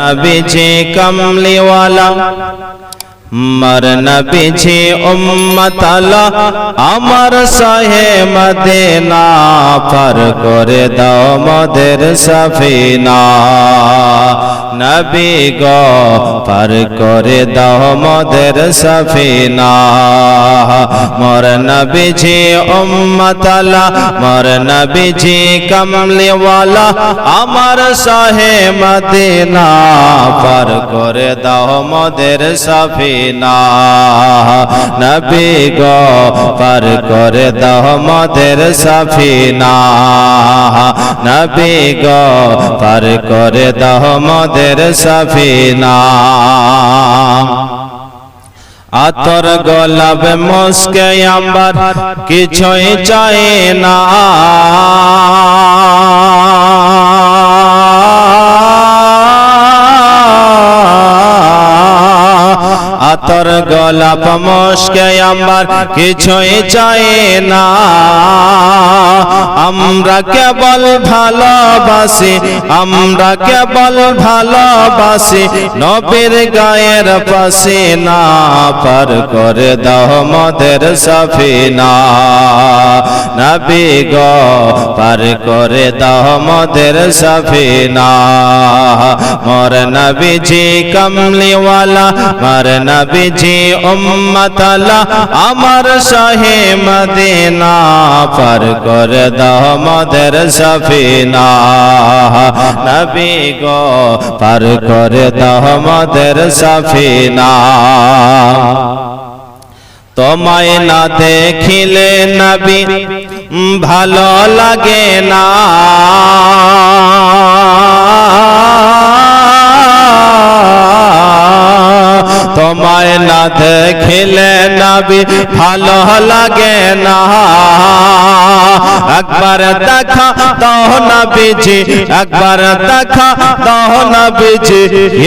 নবীজি কমলিওয়ালা মর নবীজি উম্মতালা আমার সাহে মদিনা পার করে দাও মদের সফিনা নবী গো পার করে দাও মদের সফিনা মর নবীজি উম্মতালা মর নবীজি কমলিওয়ালা আমার সাহে মদিনা পার করে দাও মদের সফিনা নবী গো, পার করে দাও মদের সফিনা। নবী পার করে দাও মদের সফিনা। আতর গোলাপ মুস্কে আম্বার, কিছুই চাই না। আতর গোলাপ মুস্কে আম্বার কিছুই চাই না। আমরা কেবল ভালোবাসি, আমরা কেবল ভালোবাসি, নবীর গায়ের পাশে না পার করে দাও মদের সফিনা। নবী গো, পার করে দাও মদের সফিনা। মোর নবীজি কমলিওয়ালা মোর নবীজি উম্মতালা আমার শাহে মদিনা পার করে দাও মদের সফিনা নবী গো পার করে দাও মদের সফিনা তোমায় না দেখিলে নবী ভালো লাগে না দেখিলে নাবি ভালো লাগে না। একবার দেখা দাও নবীজি একবার দেখা দাও নবীজি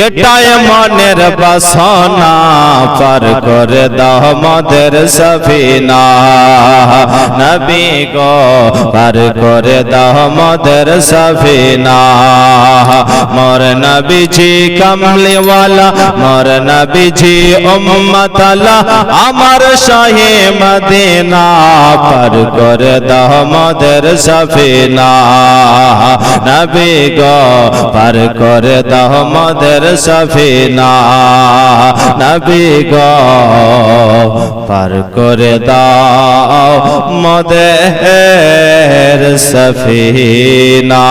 এটাই মনের বাসনা পার করে দাও মদের সফিনা নবী গো পার করে দাও মদের সফিনা মোর নবীজি কমলিওয়ালা মোর নবীজি উম্মতালা আমার শাহে মদিনা পার করে দাও মদের সফিনা। নবী গো, পার করে দাও আমাদের সফিনা। নবী গো, পার করে দাও মদের সফিনা।